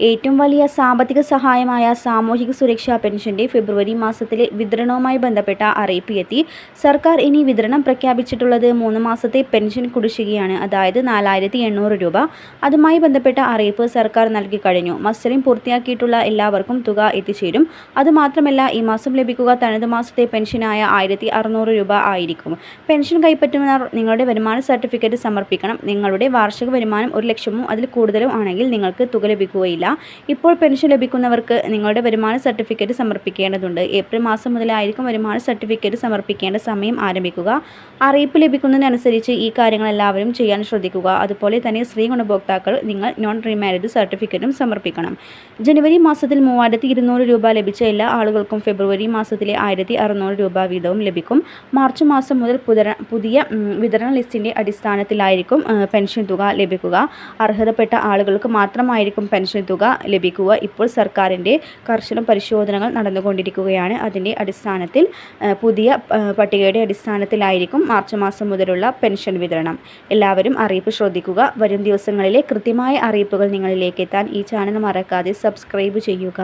ഏറ്റവും വലിയ സാമ്പത്തിക സഹായമായ സാമൂഹിക സുരക്ഷാ പെൻഷന്റെ ഫെബ്രുവരി മാസത്തിലെ വിതരണവുമായി ബന്ധപ്പെട്ട അറിയിപ്പ് എത്തി. സർക്കാർ ഇനി വിതരണം പ്രഖ്യാപിച്ചിട്ടുള്ളത് മൂന്ന് മാസത്തെ പെൻഷൻ കുടിശ്ശികയാണ് അതായത് നാലായിരത്തി എണ്ണൂറ് രൂപ. അതുമായി ബന്ധപ്പെട്ട അറിയിപ്പ് സർക്കാർ നൽകി കഴിഞ്ഞു. മസ്റ്ററിംഗ് പൂർത്തിയാക്കിയിട്ടുള്ള എല്ലാവർക്കും തുക എത്തിച്ചേരും. അതുമാത്രമല്ല ഈ മാസം ലഭിക്കുക തനത് മാസത്തെ പെൻഷനായ ആയിരത്തി അറുന്നൂറ് രൂപ ആയിരിക്കും. പെൻഷൻ കൈപ്പറ്റുന്നവർ നിങ്ങളുടെ വരുമാന സർട്ടിഫിക്കറ്റ് സമർപ്പിക്കണം. നിങ്ങളുടെ വാർഷിക വരുമാനം ഒരു ലക്ഷമോ അതിൽ കൂടുതലോ ആണെങ്കിൽ നിങ്ങൾക്ക് തുക ലഭിക്കുകയില്ല. ഇപ്പോൾ പെൻഷൻ ലഭിക്കുന്നവർക്ക് നിങ്ങളുടെ വരുമാന സർട്ടിഫിക്കറ്റ് സമർപ്പിക്കേണ്ടതുണ്ട്. ഏപ്രിൽ മാസം മുതലായിരിക്കും വരുമാന സർട്ടിഫിക്കറ്റ് സമർപ്പിക്കേണ്ട സമയം ആരംഭിക്കുക. അറിയിപ്പ് ലഭിക്കുന്നതിനനുസരിച്ച് ഈ കാര്യങ്ങൾ എല്ലാവരും ചെയ്യാൻ ശ്രദ്ധിക്കുക. അതുപോലെ തന്നെ സ്ത്രീ ഗുണഭോക്താക്കൾ നിങ്ങൾ നോൺ റീമാരിഡ് സർട്ടിഫിക്കറ്റും സമർപ്പിക്കണം. ജനുവരി മാസത്തിൽ മൂവായിരത്തി ഇരുന്നൂറ് രൂപ ലഭിച്ച എല്ലാ ആളുകൾക്കും ഫെബ്രുവരി മാസത്തിലെ ആയിരത്തി അറുന്നൂറ് രൂപ വീതവും ലഭിക്കും. മാർച്ച് മാസം മുതൽ പുതിയ വിതരണ ലിസ്റ്റിന്റെ അടിസ്ഥാനത്തിലായിരിക്കും പെൻഷൻ തുക ലഭിക്കുക. അർഹതപ്പെട്ട ആളുകൾക്ക് മാത്രമായിരിക്കും പെൻഷൻ തുക ലഭിക്കുക. ഇപ്പോൾ സർക്കാരിന്റെ കർശന പരിശോധനകൾ നടന്നുകൊണ്ടിരിക്കുകയാണ്. അതിന്റെ അടിസ്ഥാനത്തിൽ പുതിയ പട്ടികയുടെ അടിസ്ഥാനത്തിലായിരിക്കും മാർച്ച് മാസം മുതലുള്ള പെൻഷൻ വിതരണം. എല്ലാവരും അറിയിപ്പ് ശ്രദ്ധിക്കുക. വരും ദിവസങ്ങളിലെ കൃത്യമായ അറിയിപ്പുകൾ നിങ്ങളിലേക്ക് എത്താൻ ഈ ചാനൽ മറക്കാതെ സബ്സ്ക്രൈബ് ചെയ്യുക.